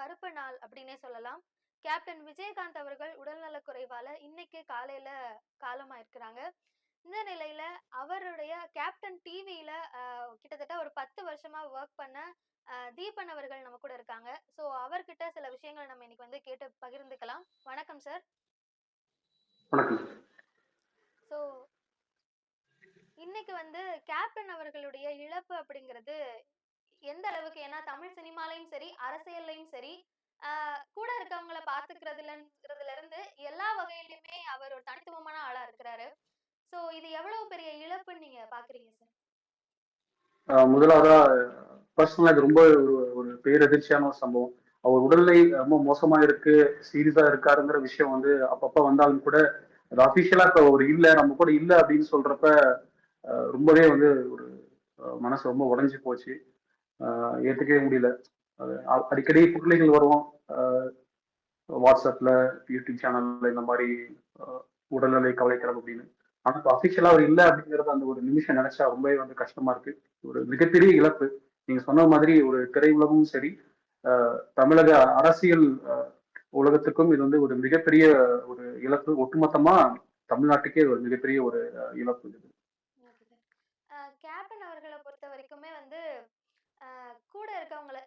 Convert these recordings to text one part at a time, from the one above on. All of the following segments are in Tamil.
கருப்பு நாள் அப்படின்னே சொல்லலாம். கேப்டன் விஜயகாந்த் அவர்கள் உடல்நலக் குறைவால இன்னைக்கு காலையில காலமாயிருக்கிறாங்க இந்த நிலையில அவருடைய கேப்டன் டிவியில கிட்டத்தட்ட ஒரு பத்து வருஷமா ஒர்க் பண்ண தீபன் அவர்கள் நம்ம கூட இருக்காங்க. ஸோ அவர்கிட்ட சில விஷயங்களை நம்ம இன்னைக்கு வந்து கேட்டு பகிர்ந்துக்கலாம். வணக்கம் சார் ஸோ இன்னைக்கு வந்து கேப்டன் அவர்களுடைய இழப்பு அப்படிங்கிறது எந்த அளவுக்கு? ஏன்னா தமிழ் சினிமாலையும் சரி அரசியல்லையும் சரி ஆஹ் கூட இருக்கவங்களை பாத்துக்கிறதுலங்கிறதுல இருந்து எல்லா வகையிலுமே அவர் ஒரு தனித்துவமான ஆளா இருக்கிறாரு. சோ இது எவ்வளவு பெரிய இழப்புன்னு நீங்க பாக்குறீங்க சார்? ஆஹ் முதலாவதா பர்சனலா இது ரொம்ப ஒரு ஒரு பேரதிர்ச்சியான ஒரு சம்பவம். அவர் உடல்நிலை ரொம்ப மோசமா இருக்கு சீரியஸா இருக்காருங்கிற விஷயம் வந்து அப்பப்ப வந்தாலும் கூட அது அபிஷியலா இப்ப ஒரு இல்ல நம்ம கூட இல்ல அப்படின்னு சொல்றப்ப ரொம்பவே வந்து ஒரு மனசு ரொம்ப உடைஞ்சு போச்சு. ஏற்றுக்கவே முடியல. அடிக்கடி புள்ளைகள் வரும். வாட்ஸ்அப்பில் யூடியூப் சேனலில் இந்த மாதிரி உடல்நிலை கவலைக்கிடம் அப்படின்னு. ஆனால் இப்போ அஃபிஷியலாக அவர் இல்லை அப்படிங்கிறது அந்த ஒரு நிமிஷம் நினைச்சா ரொம்பவே வந்து கஷ்டமா இருக்கு. ஒரு மிகப்பெரிய இழப்பு. நீங்க சொன்ன மாதிரி ஒரு திரையுலகமும் சரி தமிழக அரசியல் உலகத்துக்கும் இது வந்து ஒரு மிகப்பெரிய ஒரு இழப்பு. ஒட்டுமொத்தமா தமிழ்நாட்டுக்கே ஒரு மிகப்பெரிய ஒரு இழப்பு இது கேப்டன் அவர்களை பொறுத்த வரைக்குமே வந்து ஆஹ் கூட இருக்கவங்களை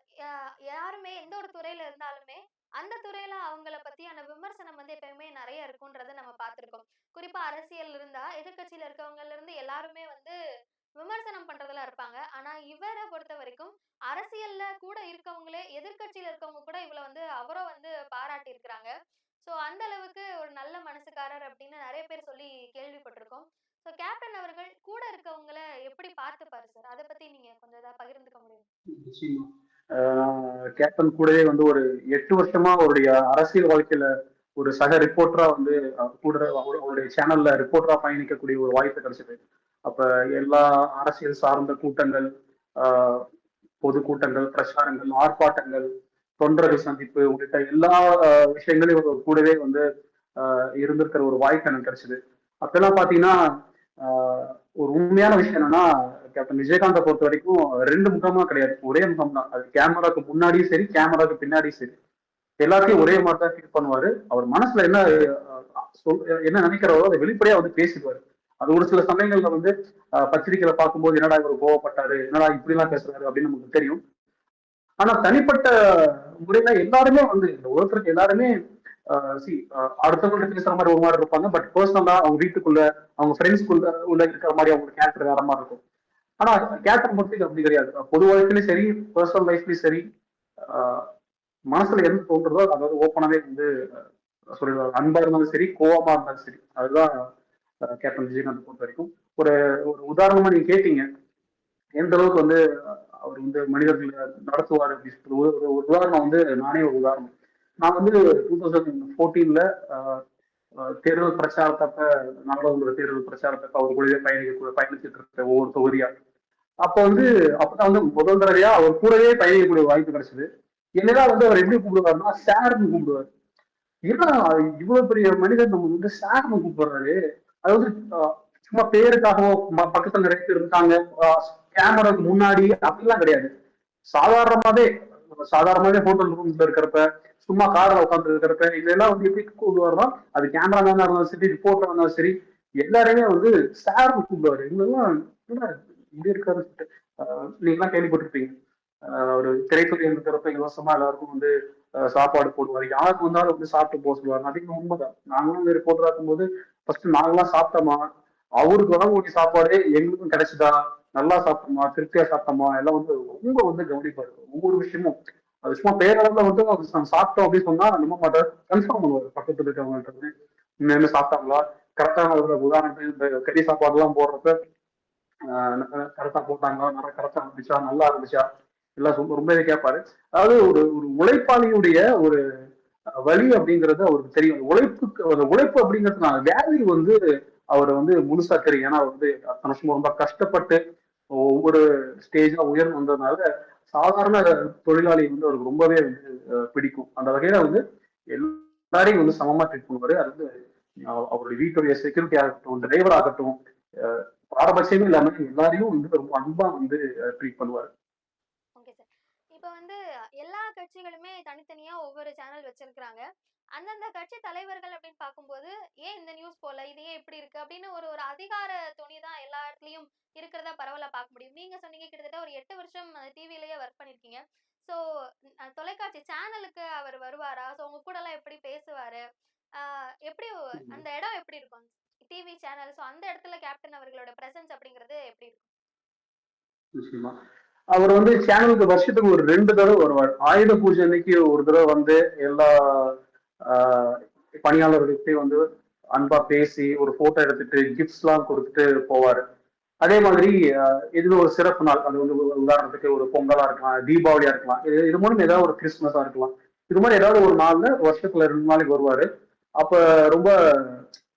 யாருமே எந்த ஒரு துறையில இருந்தாலுமே அந்த துறையில அவங்கள பத்தியான விமர்சனம் வந்து எப்பயுமே நிறைய இருக்கும்ன்றத நம்ம பார்த்திருக்கோம். குறிப்பா அரசியல் இருந்தா எதிர்கட்சியில இருக்கவங்கல இருந்து எல்லாருமே வந்து விமர்சனம் பண்றதுல இருப்பாங்க. ஆனா இவரை பொறுத்த வரைக்கும் அரசியல்ல கூட இருக்கவங்களே எதிர்க்கட்சியில இருக்கவங்க கூட இவளை வந்து அவரோ வந்து பாராட்டி இருக்கிறாங்க சோ அந்த அளவுக்கு ஒரு நல்ல மனசுக்காரர் அப்படின்னு நிறைய பேர் சொல்லி கேள்விப்பட்டிருக்கோம். ஸோ கேப்டன் அவர்கள் கூட இருக்கவங்களை எப்படி பார்த்துப்பாரு சார் அதை பத்தி நீங்க கொஞ்சம் ஏதாவது பகிர்ந்துக்க முடியும்? கேப்டன் கூடவே வந்து ஒரு எட்டு வருஷமா அவருடைய அரசியல் வாழ்க்கையில ஒரு சக ரிப்போர்ட்டரா வந்து கூட அவருடைய சேனல்ல ரிப்போர்ட்டரா பயணிக்கக்கூடிய ஒரு வாய்ப்பு கிடைச்சது. அப்ப எல்லா அரசியல் சார்ந்த கூட்டங்கள் ஆஹ் பொது கூட்டங்கள் பிரச்சாரங்கள் ஆர்ப்பாட்டங்கள் தொண்டர்கள் சந்திப்பு உள்ளிட்ட எல்லா விஷயங்களையும் கூடவே வந்து ஆஹ் இருந்திருக்கிற ஒரு வாய்ப்பு எனக்கு கிடைச்சது. அப்பெல்லாம் பாத்தீங்கன்னா ஒரு உண்மையான விஷயம் என்னன்னா கேப்டன் விஜயகாந்தை பொறுத்த வரைக்கும் ரெண்டு முகமா கிடையாது. ஒரே முகம் தான் அது கேமராக்கு முன்னாடியும் சரி கேமராக்கு பின்னாடியும் சரி. எல்லாத்தையும் ஒரே மாதிரி தான் ஃபீல் பண்ணுவாரு. அவர் மனசுல என்ன சொல்- என்ன நினைக்கிறாரோ அதை வெளிப்படையா வந்து பேசிடுவாரு. அது ஒரு சில சமயங்கள்ல வந்து பத்திரிகையில பத்திரிக்கையில பார்க்கும்போது என்னடா இவர் கோவப்பட்டாரு என்னடா இப்படி எல்லாம் பேசுறாரு அப்படின்னு நமக்கு தெரியும். ஆனா தனிப்பட்ட முறையில எல்லாருமே வந்து இந்த உலகத்துக்கு எல்லாருமே சி அடுத்தவங்கள்ட்ட பேசுற மாதிரி ஒரு மாதிரி இருப்பாங்க. பட் பர்சனலா அவங்க வீட்டுக்குள்ள அவங்க ஃப்ரெண்ட்ஸ்க்குள்ள உள்ள இருக்கிற மாதிரி அவங்க கேரக்டர் வேற மாதிரி இருக்கும். ஆனா கேரக்டர் மட்டும் அப்படி கிடையாது. பொது வாழ்க்கையிலும் சரி பர்சனல் லைஃப்லயும் சரி மனசுல என்ன தோன்றதோ அதாவது ஓப்பனாவே வந்து சொல்லிடுவாங்க. அன்பா இருந்தாலும் சரி கோவமா இருந்தாலும் சரி. அதுதான் கேப்டன் விஜயகாந்த் பொறுத்த வரைக்கும். ஒரு ஒரு உதாரணமா நீங்க கேட்டீங்க. எந்த அளவுக்கு வந்து அவர் வந்து மனிதர்களை நடத்துவார் அப்படின்னு ஒரு உதாரணம் வந்து நானே ஒரு உதாரணம். நான் வந்து டூ தௌசண்ட் ஃபோர்டீன்ல தேர்தல் பிரச்சாரத்தப்ப நாடாளுமன்ற தேர்தல் பிரச்சாரத்தப்ப அவர் கூடவே பயணிக்க பயணிச்சுட்டு இருக்க ஒவ்வொரு தொகுதியா. அப்ப வந்து அப்பதான் வந்து முதல் தடவையா அவர் கூடவே பயணிக்கக்கூடிய வாய்ப்பு கிடைச்சது. என்னதான் வந்து அவர் எப்படி கூப்பிடுவாருன்னா சார்னு கூப்பிடுவார். ஏன்னா இவ்வளவு பெரிய மனிதர் நம்ம வந்து சார்னு கூப்பிடுறாரு. அது வந்து சும்மா பேருக்காகவோ ம- பக்கத்துல நிறைய பேர் இருக்காங்க. கேமராக்கு முன்னாடி அப்படிலாம் கிடையாது. சாதாரணமாவே சாதாரணமாவே ஹோட்டல் ரூம்ல இருக்கிறப்ப சும்மா கார்ல உட்கார்ந்து இருக்கிறப்ப இதெல்லாம் வந்து எப்படி கூப்பிடுவாருன்னா அது கேமராமேனா இருந்தாலும் சரி ரிப்போர்ட்டர் இருந்தாலும் சரி எல்லாருமே வந்து சார்னு கூப்பிடுவாரு. இவங்கெல்லாம் என்ன இப்படி இருக்காரு நீங்களாம் கேள்விப்பட்டிருப்பீங்க. ஆஹ், ஒரு திரைத்துறை இருக்கிறப்ப இலவசமா எல்லாருக்கும் வந்து சாப்பாடு போடுவாரு. யாருக்கு வந்தாலும் வந்து சாப்பிட்டு போக சொல்லுவார். அதிகம் உண்மைதான். நாங்களும் ரிப்போர்ட்டர் இருக்கும்போது ஃபர்ஸ்ட் நாங்களாம் சாப்பிட்டோமா? அவருக்கு வரக்கூடிய சாப்பாடு எங்களுக்கும் கிடைச்சதா? நல்லா சாப்பிட்டோமா? திருப்தியா சாப்பிட்டோமா? எல்லாம் வந்து ரொம்ப வந்து கவனிப்பாரு. ஒவ்வொரு விஷயமும் அது சும்மா பேரளவுல வந்து அவர் சாப்பிட்டோம் அப்படின்னு சொன்னா நம்ப மாட்டார். கன்ஃபார்ம் பண்ணுவார். பக்கத்துல இருக்கவங்கள்ட்ட வந்து சாப்பிட்டாங்களா? கரெக்டான ஒரு உதாரணத்துக்கு இந்த கறி சாப்பாடு எல்லாம் போடுறப்ப கரெக்டா போட்டாங்களா? நல்லா கரெக்டா இருந்துச்சா? நல்லா இருந்துச்சா? எல்லாம் ரொம்ப ரொம்பவே கேட்பாரு அதாவது ஒரு ஒரு உழைப்பாளியுடைய ஒரு வழி வலி அப்படிங்கிறது அவருக்கு தெரியும். உழைப்புக்கு அந்த உழைப்பு அப்படிங்கிறதுனால வேல்யூ வந்து அவரை வந்து முழுசா தெரியும். ஏன்னா அவர் வந்து அத்தனை வருஷமா ரொம்ப கஷ்டப்பட்டு ஒவ்வொரு ஸ்டேஜா உயர்ந்து வந்ததுனால சாதாரண தொழிலாளி வந்து அவருக்கு ரொம்பவே வந்து பிடிக்கும். அந்த வகையில வந்து எல்லாரையும் வந்து சமமா ட்ரீட் பண்ணுவாரு. அது வந்து அவருடைய வீட்டுடைய செக்யூரிட்டி ஆகட்டும் டிரைவர் ஆகட்டும் பாரபட்சமே இல்லாம எல்லாரையும் வந்து ரொம்ப அன்பா வந்து ட்ரீட் பண்ணுவாரு. ஓகே சார் இப்ப வந்து எல்லா கட்சிகளுமே தனித்தனியா ஒவ்வொரு சேனல் வச்சிருக்கிறாங்க. அந்தந்த கட்சி தலைவர்கள் அப்படின்னு பார்க்கும்போது, "ஏன் இந்த நியூஸ் போடல? இது ஏன் இப்படி இருக்கு?" அப்படின்னு ஒரு ஒரு அதிகார தொனி தான் எல்லா இடத்துலயும் இருக்கிறதா பரவலா பார்க்க முடியும். நீங்க சொன்னீங்க கிட்டத்தட்ட ஒரு 8 வருஷம் டிவிலயே ஒர்க் பண்ணியிருக்கீங்க. ஸோ தொலைக்காட்சி சேனலுக்கு அவர் வருவாரா? ஸோ உங்க கூடலாம் எப்படி பேசுவாரு? எப்படி. அந்த இடம் எப்படி இருக்கும்? டிவி சேனல் ஸோ அந்த இடத்துல கேப்டன் அவர்களோட பிரசன்ஸ் அப்படிங்கிறது எப்படி இருக்கும்? அவர் வந்து சேனலுக்கு வருஷத்துக்கு ஒரு 2 தடவ வருவார். ஆயுத பூஜை அன்னைக்கு ஒரு தடவ வந்து எல்லா ஆ வந்து அன்பா பேசி, ஒரு ஃபோட்டோ எடுத்துட்டு, கிஃப்ட்ஸ்லாம் கொடுத்துட்டு போவாரு. அதே மாதிரி அ இதுல ஒரு சிறப்பு நாள். அது வந்து உதாரணத்துக்கு ஒரு பொங்கலா இருக்கலாம், தீபாவளியா இருக்கலாம். இது இது மூலம் ஏதாவது ஒரு கிறிஸ்துமஸா இருக்கலாம். இது மாதிரி ஏதாவது ஒரு நாள்ல வருஷத்துல ரெண்டு நாளைக்கு வருவாரு. அப்ப ரொம்ப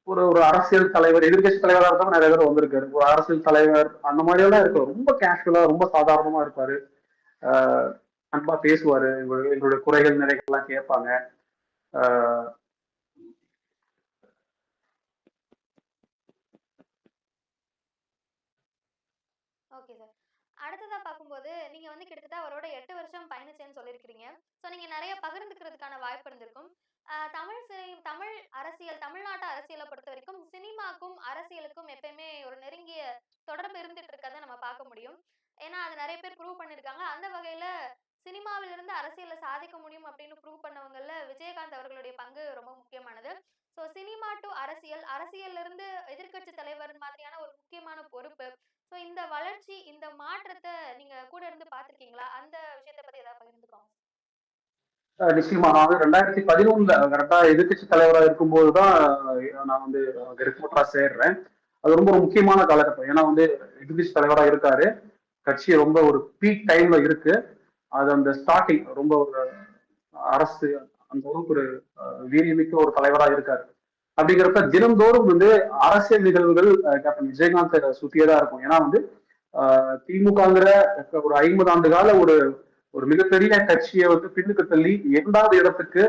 ஒரு ஒரு அரசியல் தலைவர், எதிர்க்கட்சி தலைவராக இருந்தாலும் நிறைய பேர் வந்திருக்காரு. ஒரு அரசியல் தலைவர் அந்த மாதிரியெல்லாம் இருக்கும் ரொம்ப கேஷுவலா, ரொம்ப சாதாரணமா இருப்பாரு. அன்பா பேசுவாரு. எங்களுடைய குறைகள், நிறைகள்லாம் கேட்பாங்க. Okay sir. அடுத்ததா பார்க்கும்போது, நீங்க வந்து கிட்டத்தட்ட அவரோட எட்டு வருஷம் பயணிச்சேன்னு சொல்லியிருக்கிறீங்க. ஸோ நீங்க நிறைய பகிர்ந்துக்கிறதுக்கான வாய்ப்பு இருந்திருக்கும். தமிழ் சினி தமிழ் அரசியல், தமிழ்நாட்டு அரசியலை பொறுத்த வரைக்கும் சினிமாக்கும், அரசியலுக்கும் எப்பயுமே ஒரு நெருங்கிய தொடர்பு இருந்துட்டு இருக்கிறத நம்ம பார்க்க முடியும். ஏன்னா, அது நிறைய பேர் ப்ரூவ் பண்ணியிருக்காங்க. அந்த வகையில சினிமாவிலிருந்து அரசியலில் சாதிக்க முடியும் அப்படின்னு ப்ரூவ் பண்ணவங்கள்ல விஜயகாந்த் அவர்களுடைய பங்கு ரொம்ப முக்கியமானது. ஸோ சினிமா டூ அரசியல், அரசியல்ல இருந்து எதிர்க்கட்சி தலைவர் மாதிரியான ஒரு முக்கியமான பொறுப்பு. ஸோ இந்த வளர்ச்சி, இந்த மாற்றத்தை நீங்க கூட இருந்து பார்த்திருக்கீங்களா? அந்த விஷயத்த பத்தி ஏதாவது பகிர்ந்துக்கோங்க. நிச்சயமா. நான் வந்து 2011ல கரெக்ட்டா எதிர்க்கட்சி தலைவரா இருக்கும்போது தான் நான் வந்து ரிப்போர்ட்டரா சேர்றேன். அது ரொம்ப ஒரு முக்கியமான காலகட்டம். ஏன்னா வந்து எதிர்க்கட்சி தலைவரா இருக்காரு. கட்சி ரொம்ப ஒரு பீக் டைம்ல இருக்கு. அது அந்த ஸ்டார்டிங் ரொம்ப ஒரு அரசு அந்த அளவுக்கு ஒரு வீரியமிக்க ஒரு தலைவரா இருக்காரு. அப்படிங்கிறப்ப தினந்தோறும் வந்து அரசியல் நிகழ்வுகள் கேப்டன் விஜயகாந்த் சுத்தியே தான் இருக்கும். ஏன்னா வந்து திமுகங்கிற ஒரு 50 ஆண்டு கால ஒரு ஒரு மிகப்பெரிய கட்சியை வந்து பின்னுக்கு தள்ளி இரண்டாவது இடத்துக்கு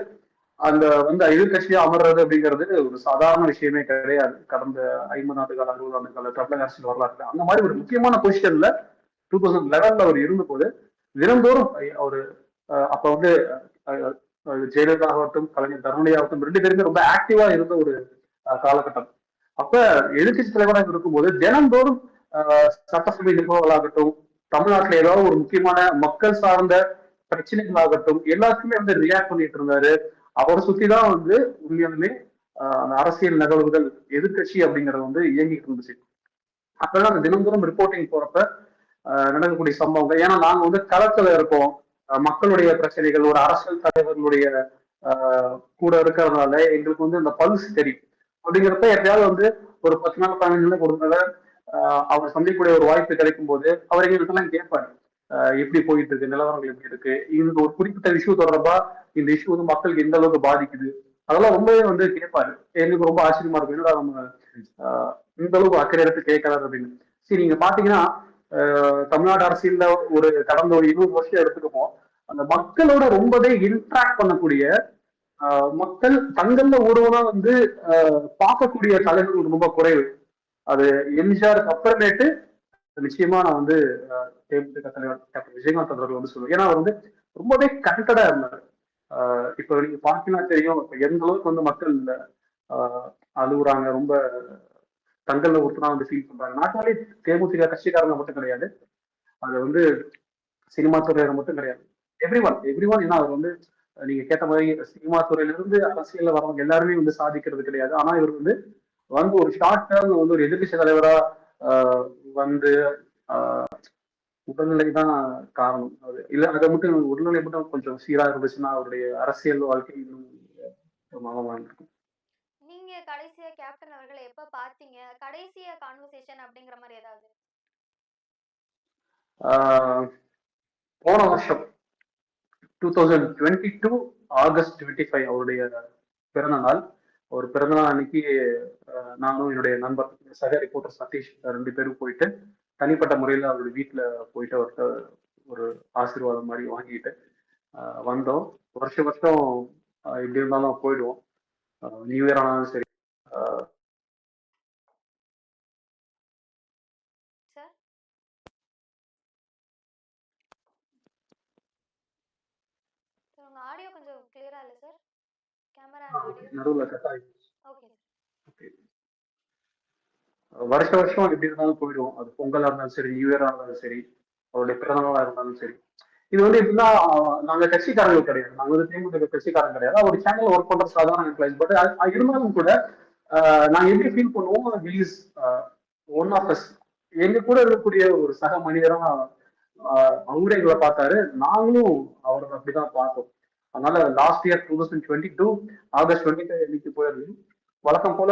அந்த வந்து எதிர்கட்சியா அமர்றது அப்படிங்கிறது ஒரு சாதாரண விஷயமே கிடையாது. கடந்த 50 ஆண்டு கால, 60 ஆண்டு கால தமிழக அரசியல் வரலாற்றுல. அந்த மாதிரி ஒரு முக்கியமான பொசிஷன்ல 2011ல அவர் இருந்த போது தினந்தோறும் அவரு அப்ப வந்து ஜெயலலிதா ஆகட்டும், கலைஞர் கருணாநிதி ஆகட்டும் 2 பேருமே ரொம்ப ஆக்டிவா இருந்த ஒரு காலகட்டம். அப்ப எதிர்க்கட்சி தலைவராக இருக்கும்போது தினந்தோறும் சட்டசபை நிர்வாகங்களாகட்டும் தமிழ்நாட்டுல ஏதாவது ஒரு முக்கியமான மக்கள் சார்ந்த பிரச்சனைகளாகட்டும், எல்லாத்துக்குமே வந்து ரியாக்ட் பண்ணிட்டு இருந்தாரு. அவரை சுத்தி தான் வந்து உண்மையாலுமே அந்த அரசியல் நிகழ்வுகள், எதிர்க்கட்சி அப்படிங்கறது வந்து இயங்கிட்டு இருந்துச்சு. அப்பெல்லாம் அந்த தினந்தோறும் ரிப்போர்ட்டிங் போறப்ப நடக்கக்கூடிய சம்பவங்கள் ஏன்னா நாங்க வந்து களத்துல இருக்கோம். மக்களுடைய பிரச்சனைகள், ஒரு அரசியல் தலைவர்களுடைய கூட இருக்கிறதுனால எங்களுக்கு வந்து அந்த பல்ஸ் தெரியும். அப்படிங்கிறப்ப எப்பயாவது வந்து ஒரு 10 நாள், 15 நாளுக்கு ஒரு அவர் சந்திக்கக்கூடிய ஒரு வாய்ப்பு கிடைக்கும் போது அவர் எங்களுக்கெல்லாம் கேட்பாரு. எப்படி போயிட்டு இருக்கு? நிலவரங்கள் எப்படி இருக்கு? இந்த ஒரு குறிப்பிட்ட இஷ்யூ தொடர்பா இந்த இஷ்யூ வந்து மக்களுக்கு எந்த அளவுக்கு பாதிக்குது? அதெல்லாம் ரொம்பவே வந்து கேட்பாரு. எனக்கு ரொம்ப ஆச்சரியமா இருக்கும். என்னடா நம்ம இந்த அளவுக்கு அக்கறை எடுத்து கேட்கறாரு அப்படின்னு. சரி நீங்க பாத்தீங்கன்னா, தமிழ்நாடு அரசியல்ல ஒரு கடந்த ஒரு 20 வருஷம் எடுத்துக்கப்போம் அந்த மக்களோட ரொம்பவே இன்ட்ராக்ட் பண்ணக்கூடிய மக்கள் தங்கள்ல ஒருவனா வந்து பார்க்கக்கூடிய தலைவர்கள் ரொம்ப குறைவு. அது எம்ஜிஆருக்கு அப்புறமேட்டு நிச்சயமா நான் வந்து தேமுதிக தலைவர் டாக்டர் விஜயகாந்த் அவர்கள் வந்து சொல்லுவேன். ஏன்னா அவர் வந்து ரொம்பவே கனெக்டடா இருந்தார் இப்போ இப்ப நீங்க பார்த்தீங்கன்னா தெரியும். இப்ப எந்த அளவுக்கு வந்து மக்கள் அழுகுறாங்க ரொம்ப தங்கள்ல ஒருத்தனா வந்து ஃபீல் பண்றாங்க. நாட்டாலே தேமுதிக கட்சிக்காரங்க மட்டும் கிடையாது. அது வந்து சினிமா துறையில மட்டும் கிடையாது. எவ்ரி ஒன் எவ்ரி ஒன் ஏன்னா அவர் வந்து நீங்க கேட்ட மாதிரி சினிமா துறையிலிருந்து அரசியல்ல வரவங்க எல்லாருமே வந்து சாதிக்கிறது கிடையாது. ஆனா இவர் வந்து வந்து ஒரு ஷார்ட் டேர்ம் வந்து ஒரு எதிர்கட்சி தலைவரா வந்து உடல்நிலை தான் காரணம். அது இல்ல அதை மட்டும் உடல்நிலை மட்டும் கொஞ்சம் சீரா இருந்துச்சுன்னா அவருடைய அரசியல் வாழ்க்கை இன்னும் பிரமாதமா நீங்க எப்ப பார்த்தீங்க? கடைசியா கான்வர்சேஷன் அப்படிங்கிற மாதிரி ஏதாவது? போன வருஷம் 2022 ஆகஸ்ட் 25 அவருடைய பிறந்த நாள். அவர் பிறந்த நாள் அன்னைக்கு நானும் என்னுடைய நண்பர் சக ரிப்போர்ட்டர் சதீஷ் ரெண்டு பேரும் போயிட்டு, தனிப்பட்ட முறையில அவருடைய வீட்டில் போயிட்டு அவர்கிட்ட ஒரு ஆசீர்வாதம் மாதிரி வாங்கிட்டு வந்தோம். வருஷம் வருஷம் எப்படி இருந்தாலும் போயிடுவோம். நியூ இயர் ஆனாலும் சரி. கேமரா ஆடியோ நடுவில் கட் ஓகே Okay. வருஷ வருஷம் எப்படி இருந்தாலும் போயிடுவோம் அது பொங்கலா இருந்தாலும் சரி நியூ இயரா இருந்தாலும் சரி அவருடைய பிறந்தநாளா இருந்தாலும் சரி. இது வந்து எப்படின்னா நாங்க கட்சிக்காரங்க கிடையாது. நாங்க வந்து தேமுதிக கட்சிக்காரங்க கிடையாது. அவர் சேனல் ஒர்க் பண்ற சாதாரண எம்ப்ளாயிஸ் பட் இருந்தாலும் கூட நாங்க எப்படி ஃபீல் பண்ணுவோம்? இஸ் ஒன் ஆஃப் அஸ் எங்க கூட இருக்கக்கூடிய ஒரு சக மனிதரா அவரே எங்களை பார்த்தாரு. நாங்களும் அவரை அப்படிதான் பார்த்தோம். அதனால last year two thousand twenty two August twenty five அன்னைக்கு போயிருந்தோம் வழக்கம் போல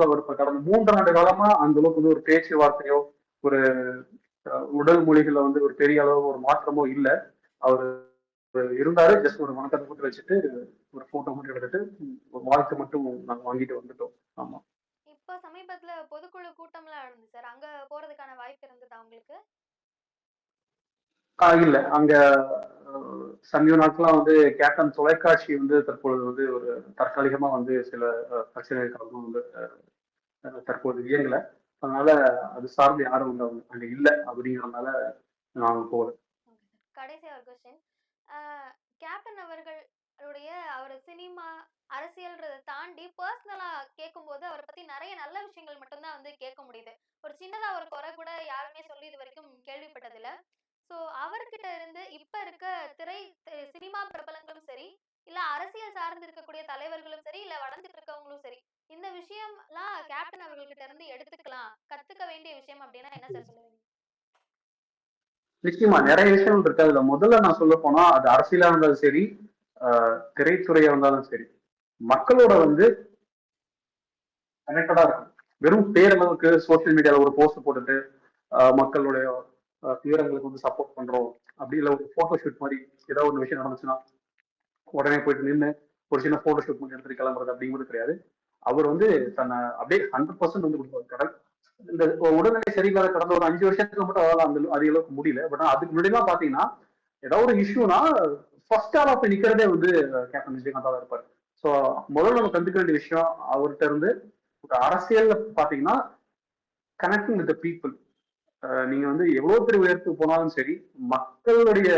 அவர் இப்ப கடந்த மூன்று ஆண்டு காலமா அந்த அளவுக்கு வந்து ஒரு பேச்சுவார்த்தையோ ஒரு உடல் மொழிகள்ல வந்து ஒரு பெரிய அளவு ஒரு மாற்றமோ இல்ல. அவர் இருந்தாரு ஜஸ்ட் ஒரு வணக்கத்தை மட்டும் வச்சுட்டு ஒரு போட்டோ மட்டும் எடுத்துட்டு ஒரு வாழ்த்து மட்டும் நாங்க வாங்கிட்டு வந்துட்டோம். ஆமா. இப்போ சமீபத்துல பொதுக்குழு கூட்டம்லாம் நடந்து சார். அங்க போறதுக்கான வாய்ப்பு இருந்ததா உங்களுக்கு? இல்ல. அங்க சமீப நாட்களா வந்து கேப்டன் தொலைக்காட்சி வந்து தற்பொழுது வந்து ஒரு தற்காலிகமா வந்து சில அஹ், பிரச்சனைகள் வந்து தற்போது இயங்கல. அதனால அது சார்ந்து யாரும் வந்து அவங்க அங்க இல்லை அப்படிங்கறதுனால நான் போகல. கடைசி ஒரு கொஸ்டின் கேப்டன் அவர்களுடைய அவர் சினிமா அரசியல்ன்றதை தாண்டி பர்சனலா கேட்கும்போது அவரை பத்தி நிறைய நல்ல விஷயங்கள் மட்டும்தான் வந்து கேட்க முடியுது. ஒரு சின்னதா ஒரு குறை கூட யாருமே சொல்லி இது வரைக்கும் கேள்விப்பட்டதில்ல. ஸோ அவர்கிட்ட இருந்து இப்ப இருக்க திரை சினிமா பிரபலங்களும் சரி இல்ல அரசியல் சார்ந்து இருக்கக்கூடிய தலைவர்களும் சரி இல்ல வளர்ந்துட்டு இருக்கவங்களும் சரி இந்த விஷயம்லாம் கேப்டன் அவர்கள்கிட்ட இருந்து எடுத்துக்கலாம் கத்துக்க வேண்டிய விஷயம் அப்படின்னா என்ன சார் சொல்லுவீங்க? நிச்சயமா. நிறைய விஷயங்கள் இருக்கு. அதுல முதல்ல நான் சொல்ல போனா அது அரசியலா இருந்தாலும் சரி திரைத்துறையா இருந்தாலும் சரி மக்களோட வந்து கனெக்டடா இருக்கும் வெறும் பேரளவுக்கு சோஷியல் மீடியால ஒரு போஸ்ட் போட்டுட்டு மக்களுடைய தீவிரங்களுக்கு வந்து சப்போர்ட் பண்றோம். அப்படி இல்லை ஒரு போட்டோ ஷூட் மாதிரி ஏதாவது ஒரு விஷயம் நடந்துச்சுன்னா உடனே போயிட்டு நின்று ஒரு சின்ன போட்டோ ஷூட் பண்ணி எடுத்துட்டு கிளம்புறது அப்படிங்கிறது கிடையாது. அவர் வந்து தன்னை அப்படியே ஹண்ட்ரட் பர்சன்ட் வந்து கொடுப்பாரு. கடல் இந்த உடல்நிலை சரியில்லாத கடந்த ஒரு அஞ்சு வருஷத்துக்கு மட்டும் அவரால் அந்த அதிக அளவுக்கு முடியல. பட் அதுக்கு முன்னாடிலாம் பாத்தீங்கன்னா ஏதாவது ஒரு இஷ்யூனா ஃபர்ஸ்ட் ஆல் ஆஃப் நிக்கிறதே வந்து கேப்டன் விஜயகாந்தா தான் இருப்பார். ஸோ முதல்ல நம்ம கண்டுக்க வேண்டிய விஷயம் அவர்கிட்ட இருந்து ஒரு அரசியல் பாத்தீங்கன்னா கனெக்டிங் வித் பீப்புள் நீங்க வந்து எவ்வளவு பெரிய உயரத்துக்கு போனாலும் சரி மக்களுடைய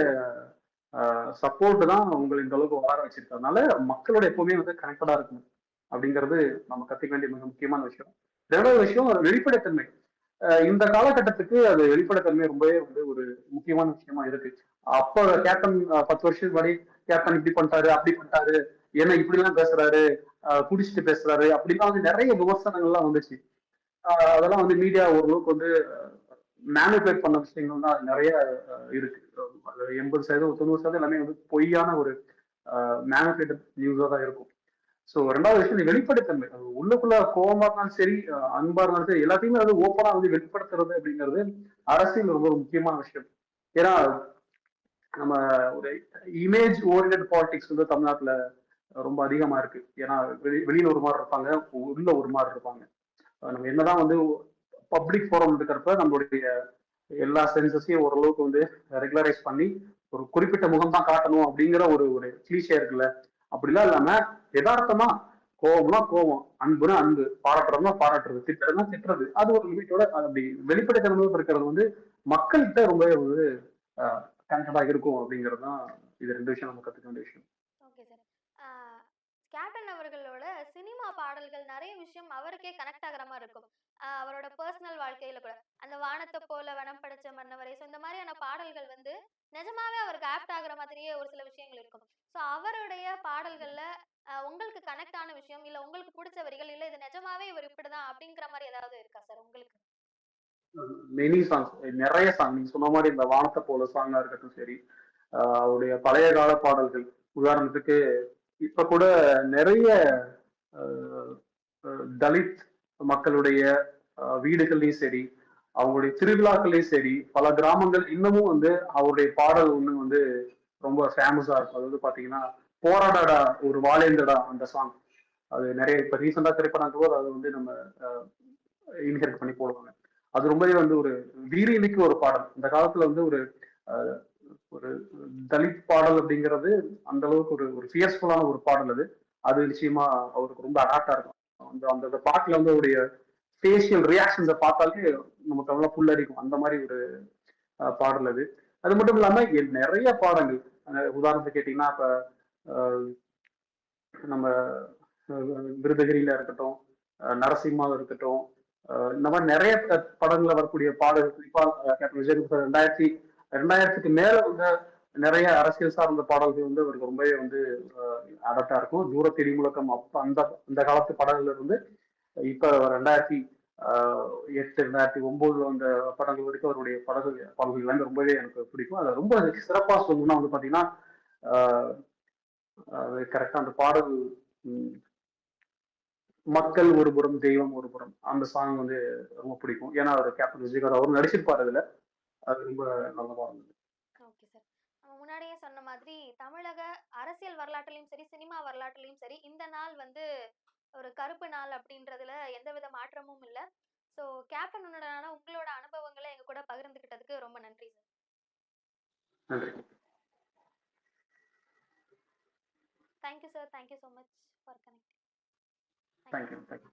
சப்போர்ட் தான் உங்களை இந்த அளவுக்கு வளர வச்சிருக்கறதுனால மக்களோட எப்பவுமே வந்து கனெக்டடா இருக்கணும். அப்படிங்கிறது நம்ம கத்துக்க வேண்டிய மிக முக்கியமான விஷயம். ரெண்டாவது விஷயம் வெளிப்படைத்தன்மை. இந்த காலகட்டத்துக்கு அது வெளிப்படைத்தன்மை ரொம்பவே வந்து ஒரு முக்கியமான விஷயமா இருக்கு. அப்போ கேப்டன் பத்து வருஷத்துக்கு முன்னாடி கேப்டன் இப்படி பண்ணிட்டாரு அப்படி பண்ணிட்டாரு என்ன இப்படி எல்லாம் பேசுறாரு குடிச்சிட்டு பேசுறாரு அப்படிலாம் வந்து நிறைய விமர்சனங்கள்லாம் வந்துச்சு. அதெல்லாம் வந்து மீடியா ஓரளவுக்கு வந்து மேனுபேட் பண்ண விஷயங்கள் தான் நிறைய இருக்கு. எண்பது சதவீதம் தொண்ணூறு சதவீதம் எல்லாமே வந்து பொய்யான ஒரு மேனுபேட்டட் நியூஸா தான் இருக்கும். ஸோ ரெண்டாவது விஷயம் இந்த வெளிப்படைத்தன்மை. அது உள்ளுக்குள்ள கோபமா இருந்தாலும் சரி அன்பா இருந்தாலும் சரி எல்லாத்தையுமே வந்து ஓப்பனா வந்து வெளிப்படுத்துறது அப்படிங்கிறது அரசியல் ரொம்ப ஒரு முக்கியமான விஷயம். ஏன்னா நம்ம ஒரு இமேஜ் ஓரியன்ட் பாலிடிக்ஸ் வந்து தமிழ்நாட்டுல ரொம்ப அதிகமா இருக்கு. ஏன்னா வெளி வெளியில ஒரு மாதிரி இருப்பாங்க உள்ள ஒரு மாதிரி இருப்பாங்க. நம்ம என்னதான் வந்து பப்ளிக் ஃபோரம் இருக்கிறப்ப நம்மளுடைய எல்லா சென்சஸையும் ஓரளவுக்கு வந்து ரெகுலரைஸ் பண்ணி ஒரு குறிப்பிட்ட முகம் தான் காட்டணும் அப்படிங்கிற ஒரு ஒரு கிளீஷே இருக்குல்ல. அப்படிலாம் இல்லாம யதார்த்தமா கோவம்னா கோவம் அன்புனா அன்பு பாராட்டுறதுனா பாராட்டுறது திட்டுறதுனா திட்டுறது அது ஒரு லிமிட்டோட அப்படி வெளிப்படைத்தனமாக இருக்கிறது வந்து மக்கள்கிட்ட ரொம்பவே வந்து கனெக்டடா இருக்கும் அப்படிங்கிறது தான் இது ரெண்டு விஷயம் நம்ம கத்துக்க வேண்டிய விஷயம். கேப்டன் அவர்களோட சினிமா பாடல்கள் நிறைய விஷயம் அவருக்கே கனெக்ட் ஆகுற மாதிரி இருக்கும். அவரோட பர்சனல் வாழ்க்கையில கூட. அந்த வானத்தை போல வனம் படைச்ச மன்னவரை. ஸோ இந்த மாதிரியான பாடல்கள் வந்து நிஜமாவே அவருக்கு ஆப்ட் ஆகுற மாதிரியே ஒரு சில விஷயங்கள் இருக்கும். ஸோ அவருடைய பாடல்கள்ல உங்களுக்கு கனெக்ட் ஆன விஷயம் இல்ல உங்களுக்கு பிடிச்ச வரிகள் இல்ல இது நிஜமாவே இவர் இப்படிதான் அப்படிங்கிற மாதிரி ஏதாவது இருக்கா சார் உங்களுக்கு? மெனி சாங்ஸ் நிறைய சாங் நீங்க சொன்ன மாதிரி இந்த வானத்தை போல சாங்கா இருக்கட்டும் சரி ஆஹ் அவருடைய பழைய கால பாடல்கள். உதாரணத்துக்கு இப்ப கூட நிறைய தலித் மக்களுடைய ஆஹ் வீடுகள்லயும் சரி அவங்களுடைய திருவிழாக்கள்லயும் சரி பல கிராமங்கள் இன்னமும் வந்து அவருடைய பாடல் ஒண்ணு வந்து ரொம்ப ஃபேமஸா இருக்கும். அது வந்து பாத்தீங்கன்னா போராடடா ஒரு வாழேந்தடா அந்த சாங் அது நிறைய இப்ப ரீசெண்டா திரைப்படம் கூட அது வந்து நம்ம இன்ஹெரிட் பண்ணி போடுவாங்க. அது ரொம்பவே வந்து ஒரு வீரியமிக்க ஒரு பாடல். இந்த காலத்துல வந்து ஒரு ஒரு தலித் பாடல் அப்படிங்கிறது அந்த அளவுக்கு ஒரு ஒரு ஃபியர்ஸ்ஃபுல்லான ஒரு பாடல் அது. அது நிச்சயமா அவருக்கு ரொம்ப அடாப்டா இருக்கும். அந்த அந்த அந்த பாட்டுல வந்து அவருடைய ஃபேஷியல் ரியாக்ஷன்ஸை பார்த்தாலே நமக்கு அவ்வளோ புல்லரிக்கும் அந்த மாதிரி ஒரு பாடல் அது. அது மட்டும் இல்லாம நிறைய பாடங்கள். உதாரணத்துக்கு கேட்டீங்கன்னா இப்ப நம்ம விருதகிரியில இருக்கட்டும் அஹ், நரசிம்மாவில் இருக்கட்டும் இந்த மாதிரி நிறைய ப- படங்கள்ல வரக்கூடிய பாடல்கள். குறிப்பா கேப்டன் விஜயகுமார் ரெண்டாயிரத்தி ரெண்டாயிரத்துக்கு மேல வந்து நிறைய அரசியல் சார்ந்த பாடல்கள் வந்து அவருக்கு ரொம்பவே வந்து அடட்டா இருக்கும். தூரத்தெடி முழக்கம் அப்ப அந்த அந்த காலத்து பாடல்கள் இருந்து இப்ப ரெண்டாயிரத்தி எட்டு ரெண்டாயிரத்தி ஒன்பதுல வந்த படங்கள் வரைக்கும் அவருடைய படங்கள் பாடல்கள் எல்லாமே ரொம்பவே எனக்கு பிடிக்கும். அதை ரொம்ப சிறப்பா சொல்லணும்னா வந்து பாத்தீங்கன்னா அது கரெக்டா அந்த பாடல் மக்கள் ஒரு புறம் தெய்வம் ஒரு புறம் அந்த சாங் வந்து ரொம்ப பிடிக்கும். ஏன்னா அவர் கேப்டன் விஜயகாந்த் அவரும் நடிச்சிருப்பாரு அதுல. அது ரொம்ப நல்லதா இருந்தது. Okay sir. முன்னாடியே சொன்ன மாதிரி தமிழக அரசியல் வரலாற்றுலயும் சரி சினிமா வரலாற்றுலயும் சரி இந்த நாள் வந்து ஒரு கருப்பு நாள் அப்படின்றதுல எந்தவித மாற்றமும் இல்லை. ஸோ கேப்டனுடனான உங்களோட அனுபவங்களை எங்க கூட பகிர்ந்துக்கிட்டதுக்கு ரொம்ப நன்றி சார். நன்றி. Thank you sir thank you so much for connect thank you thank you